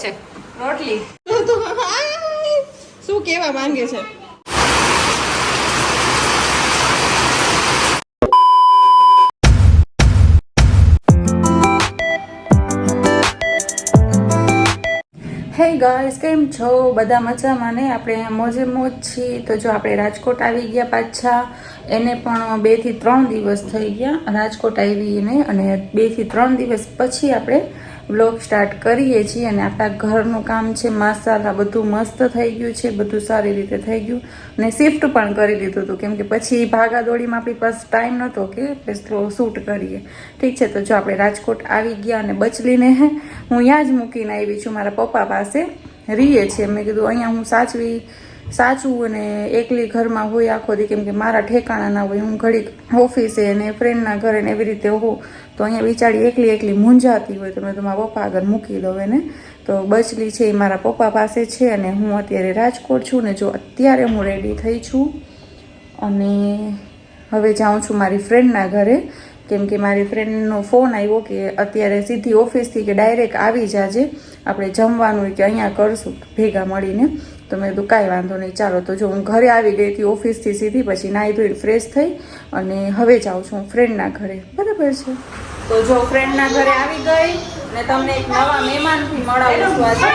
છે. રોટલી. શું કેવા માંગે છે? હે ગાઈસ કેમ છો? બધા મજામાં ને? આપણે મોજે મોજ છીએ. તો જો આપણે રાજકોટ આવી ગયા પાછા. એને પણ બેથી ત્રણ દિવસ થઈ ગયા. રાજકોટ આવીને અને બેથી ત્રણ દિવસ પછી આપણે બ્લોગ સ્ટાર્ટ કરીએ છીએ અને આપણા ઘરનું કામ છે, મસાલા બધું મસ્ત થઈ ગયું છે, બધું સારી રીતે થઈ ગયું. અને શિફ્ટ પણ કરી લીધું હતું, કેમ કે પછી ભાગાદોડીમાં આપણી પાસે ટાઈમ નહોતો કે સ્લો શૂટ કરીએ. ઠીક છે, તો જો આપણે રાજકોટ આવી ગયા અને બચલીને હું ત્યાં જ મૂકીને આવી છું. મારા પપ્પા પાસે રહીએ છે મેં કીધું અહીંયા હું સાચવી સાચું અને એકલી ઘરમાં હોય આખો દી, કેમ કે મારા ઠેકાણા ના હોય, હું ઘડીક ઓફિસે અને ફ્રેન્ડના ઘરે ને એવી રીતે હોઉં, તો અહીંયા બિચારી એકલી એકલી મૂંઝાતી હોય, તો મેં તો મારા પપ્પા આગળ મૂકી દઉં એને. તો બચલી છે એ મારા પપ્પા પાસે છે અને હું અત્યારે રાજકોટ છું ને જો અત્યારે હું રેડી થઈ છું અને હવે જાઉં છું મારી ફ્રેન્ડના ઘરે, કેમ કે મારી ફ્રેન્ડનો ફોન આવ્યો કે અત્યારે સીધી ઓફિસથી કે ડાયરેક્ટ આવી જાજે, આપણે જમવાનું કે અહીંયા કરશું, ભેગા મળીને. તો મેં કીધું, કાંઈ વાંધો નહીં, ચાલો. તો જો હું ઘરે આવી ગઈ હતી ઓફિસથી સીધી, પછી નાહી ધોઈને ફ્રેશ થઈ અને હવે જાઉં છું ફ્રેન્ડના ઘરે. બરાબર છે? તો જો ફ્રેન્ડના ઘરે આવી ગઈ અને તમને એક નવા મહેમાનથી મળાવું છું આજે.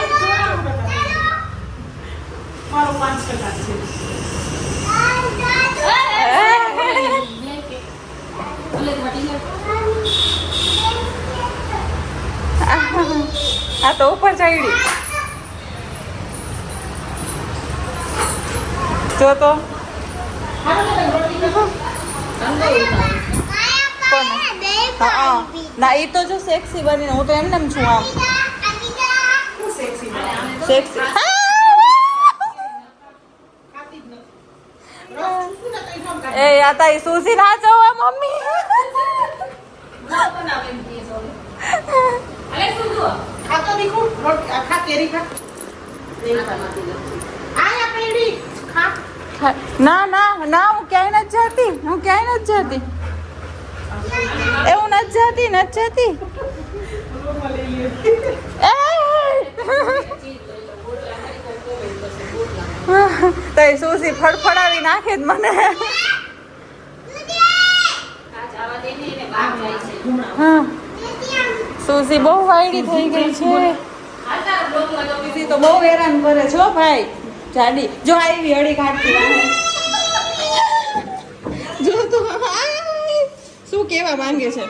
આ તો ઉપર ચડી. જો તો. ના એ તો જો સેક્સી બનીને, હું તો એમ છું આમ સેક્સી એ આતા એ સુસી ના જવા, મમ્મી. ખા, કેરી ખા. ખા. ના ના ના હું ક્યાંય નથી જતી. હું ક્યાંય નથી જતી. એ હું નથી જતી નથી જતી. તો એ સુસી ફડફડાવી નાખે જ મને. હા. સુસી બહુ વાયડી થઈ ગઈ છે. તો બહુ હેરાન કરે છો ભાઈ. જાડી. જો આવી હળી કાઢતી જો તો શું કેવા માંગે છે?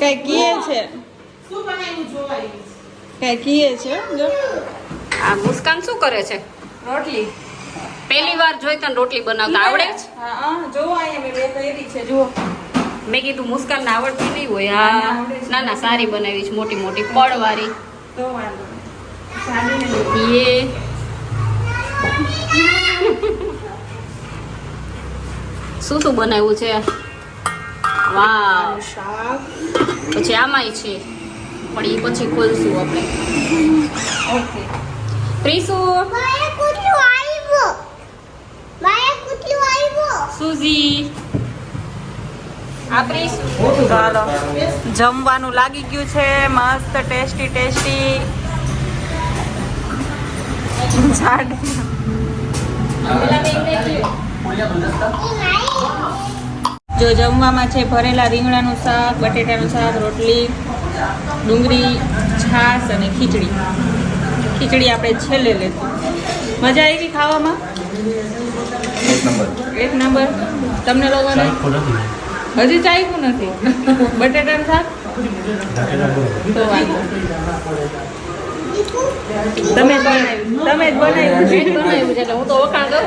કઈ કીએ છે? શું કઈ કીએ છે? આ મુસ્કાન શું કરે છે? રોટલી. પહેલી વાર જોઈ તને રોટલી બનાવતા આવડે છે હા જો અહીંયા મેં બે કરી છે જુઓ. મેં કીધું મુસ્કાન ને આવડતી નહીં હોય. હા ના ના સારી બનાવી છે મોટી મોટી પડવાળી તો વાંધો એ. શું શું બનાવ્યું છે? વાવ. પછી આમાંય છે. પણ એ પછી ખોલશું આપણે. ઓકે. પ્રીસુ સુઝી ચાલો. જમવાનું લાગી ગયું છે. મસ્ત ટેસ્ટી ટેસ્ટી. જાડી જો જમવામાં છે ભરેલા રીંગણાનું શાક બટેટાનું શાક રોટલી ડુંગળી છાશ અને ખીચડી. ખીચડી આપણે છેલ્લે લેશું. મજા આવી ગઈ ખાવામાં? એક નંબર. એક નંબર? તમને લોકોને? હજી ચાખ્યું નથી. બટેટાનું શાક? તો વાંધો. તમે જ બનાવ્યું. તમે જ બનાવ્યું. મેં જ બનાવ્યું છે હું તો વખાણ કરું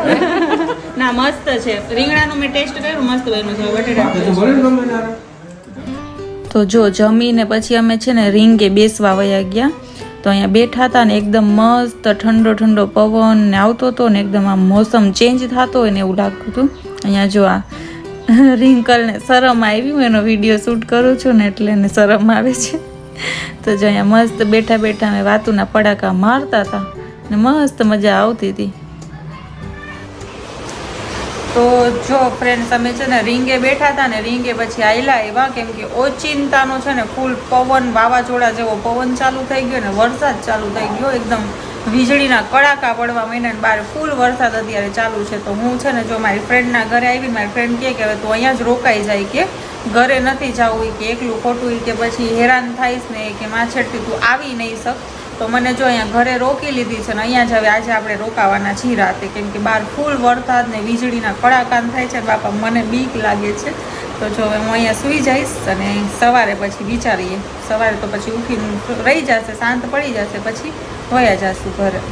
ના. મસ્ત છે. રીંગણાનું મેં ટેસ્ટ કર્યું મસ્ત બન્યું છે બટેટા તો જો જમીને પછી અમે છે ને રીંગે બેસવા વયા ગયા. તો અહીંયા બેઠા હતા ને એકદમ મસ્ત ઠંડો ઠંડો પવન ને આવતો હતો ને એકદમ આમ મોસમ ચેન્જ થતો હોય ને એવું લાગતું હતું. અહીંયા જો આ રિંકલને શરમ આવી હું એનો વીડિયો શૂટ કરું છું ને એટલે એને શરમ આવે છે. તો જો અહીંયા મસ્ત બેઠા બેઠા અમે વાતુના પડાકા મારતા હતા ને મસ્ત મજા આવતી હતી. તો જો ફ્રેન્ડ તમે છે ને રીંગે બેઠા હતા ને રીંગે પછી આયલા એવા, કેમ કે ઓચિંતાનો છે ને ફૂલ પવન વાવાઝોડા જેવો પવન ચાલુ થઈ ગયો ને વરસાદ ચાલુ થઈ ગયો, એકદમ વીજળીના કડાકા પડવા માંડ્યા ને બહાર ફૂલ વરસાદ અત્યારે ચાલુ છે. તો હું છે ને જો મારી ફ્રેન્ડના ઘરે આવી, મારી ફ્રેન્ડ કહે કે હવે તું અહીંયા જ રોકાઈ જાય કે ઘરે નથી જવું કે એકલું ખોટું કે પછી હેરાન થાઈશ ને કે માછેડથી તું આવી નહીં શક. તો મને જો અહીંયા ઘરે રોકી લીધી છે ને અહીંયા જ હવે આજે આપણે રોકાવાના છીએ રાતે. કેમ કે બહાર ફૂલ વરસાદ ને વીજળીના કડાકાન થાય છે બાપા, મને બીક લાગે છે. તો જો હવે હું અહીંયા સૂઈ જઈશ અને સવારે પછી વિચારીએ. સવારે તો પછી ઉઠીને રહી જશે, શાંત પડી જશે, પછી વયા જશું ઘરે.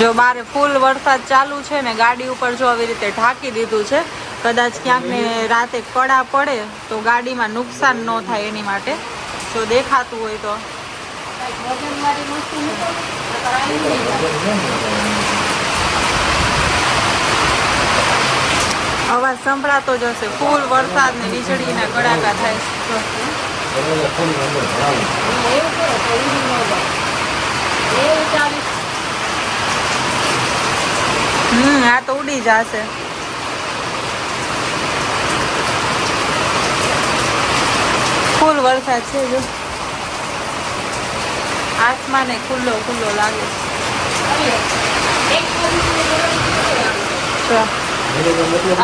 જો બારે ફૂલ વરસાદ ચાલુ છે ને ગાડી ઉપર જો આવી રીતે ઢાંકી દીધું છે કદાચ ક્યાંક ને રાતે કડા પડે તો ગાડીમાં નુકસાન ન થાય એની માટે. જો દેખાતું હોય તો. અવાજ સંભળાતો જ હશે. ફૂલ વરસાદ ને વીજળીના કડાકા થાય હમ, આ તો ઉડી જશે. ફૂલ વરસાદ છે જો. આસમાને ખુલ્લો ખુલ્લો લાગે.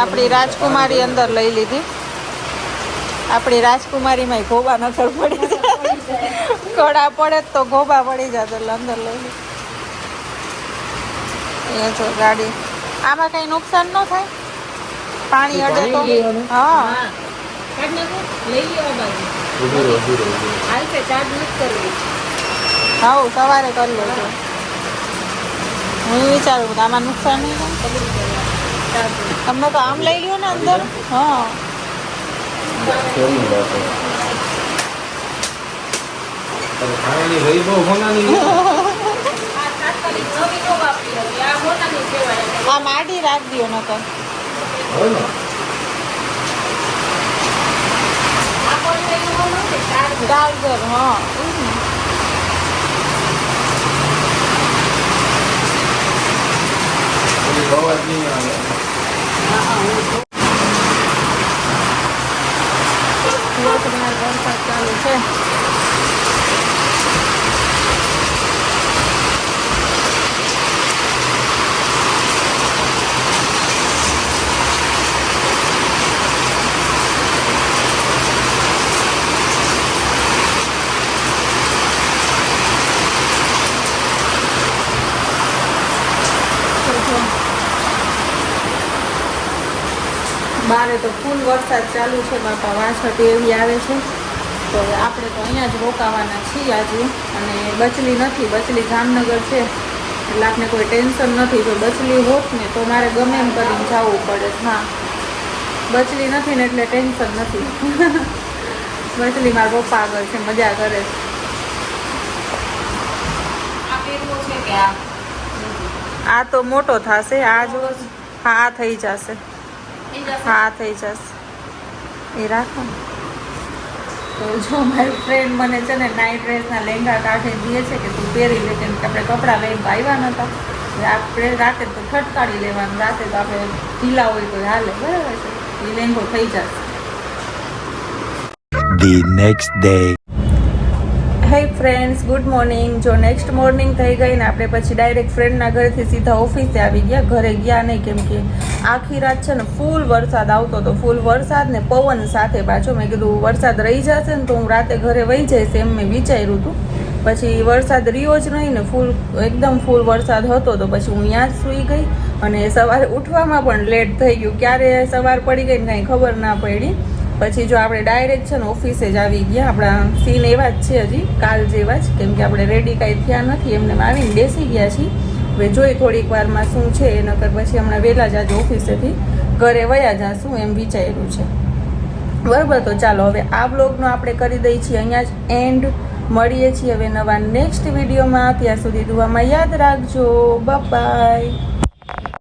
આપણી રાજકુમારી અંદર લઈ લીધી. આપણી રાજકુમારીમાં ગોબા નથર પડી જાય. કડા પડે જ તો ગોબા પડી જાય એટલે અંદર લઈ લીધી. એ જો ગાડી. આમાં કઈ નુકસાન ન થાય? પાણી અડે તો? હા. હા સવારે કરી લો હું વિચારું કે આમાં નુકસાન નહીં થાય? તમને તો આમ લઈ લ્યો ને અંદર? હા. રહી આ માડી રાખ દો નકર. ચાર્જર હા વરસાદ ચાલુ છે બારે તો ફૂલ વરસાદ ચાલુ છે બાપા વાછટી એવી આવે છે. તો આપણે તો અહીંયા જ રોકાવાના છીએ આજે. અને બચલી નથી બચલી જામનગર છે. એટલે આપણે કોઈ ટેન્શન નથી જો બચલી હોત ને તો મારે ગમે એમ કરીને જવું પડે. હા. બચલી નથી ને એટલે ટેન્શન નથી. બચલી મારા પપ્પા આગળ છે મજા કરે. છે આ કે આ? આ તો મોટો થશે આ જો હા આ થઈ જશે? હા થઈ જશે. એ રાખો ને. તો જો મારી ફ્રેન્ડ મને છે ને નાઇટ ડ્રેસના લેંગા કાઢી દે છે કે તું પહેરી લે કેમ કે આપણે કપડાં લઈને તો આવ્યા નહોતા આપણે રાતે તો ખટકાડી લેવાનું રાતે તો આપણે ઢીલા હોય તો હાલે. બરાબર છે. એ લેંગો થઈ જશે. The next day. Hey friends good morning જો નેક્સ્ટ મોર્નિંગ થઈ ગઈ ને આપણે પછી ડાયરેક્ટ ફ્રેન્ડના ઘરેથી સીધા ઓફિસે આવી ગયા. ઘરે ગયા નહીં, કેમ કે આખી રાત છે ને ફૂલ વરસાદ આવતો હતો. ફૂલ વરસાદ ને પવન સાથે પાછો મેં કીધું, વરસાદ રહી જશે ને તો હું રાતે ઘરે વહી જઈશ, એમ મેં વિચાર્યું હતું. પછી વરસાદ રહ્યો જ નહીં ને ફૂલ એકદમ ફૂલ વરસાદ હતો તો પછી હું ત્યાં જ સૂઈ ગઈ અને સવારે ઉઠવામાં પણ લેટ થઈ ગયું. ક્યારે સવાર પડી ગઈ ને કાંઈ ખબર ના પડી. પછી જો આપણે ડાયરેક્ટ છે ને ઓફિસે જ આવી ગયા. આપણા સીન એવા જ છે હજી, કાલ જેવા જ. કેમ કે આપણે રેડી કાંઈ થયા નથી, એમને આવીને બેસી ગયા છીએ. હવે જોઈ થોડીક વારમાં શું છે એ નકર પછી હમણાં વહેલા જ આજે ઓફિસેથી ઘરે વયા જાશું એમ વિચાર્યું છે. બરાબર, તો ચાલો હવે આ બ્લોગનો આપણે કરી દઈએ છીએ. અહીંયા જ એન્ડ મળીએ છીએ હવે નવા નેક્સ્ટ વિડીયોમાં ત્યાં સુધી દુવામાં યાદ રાખજો. બાય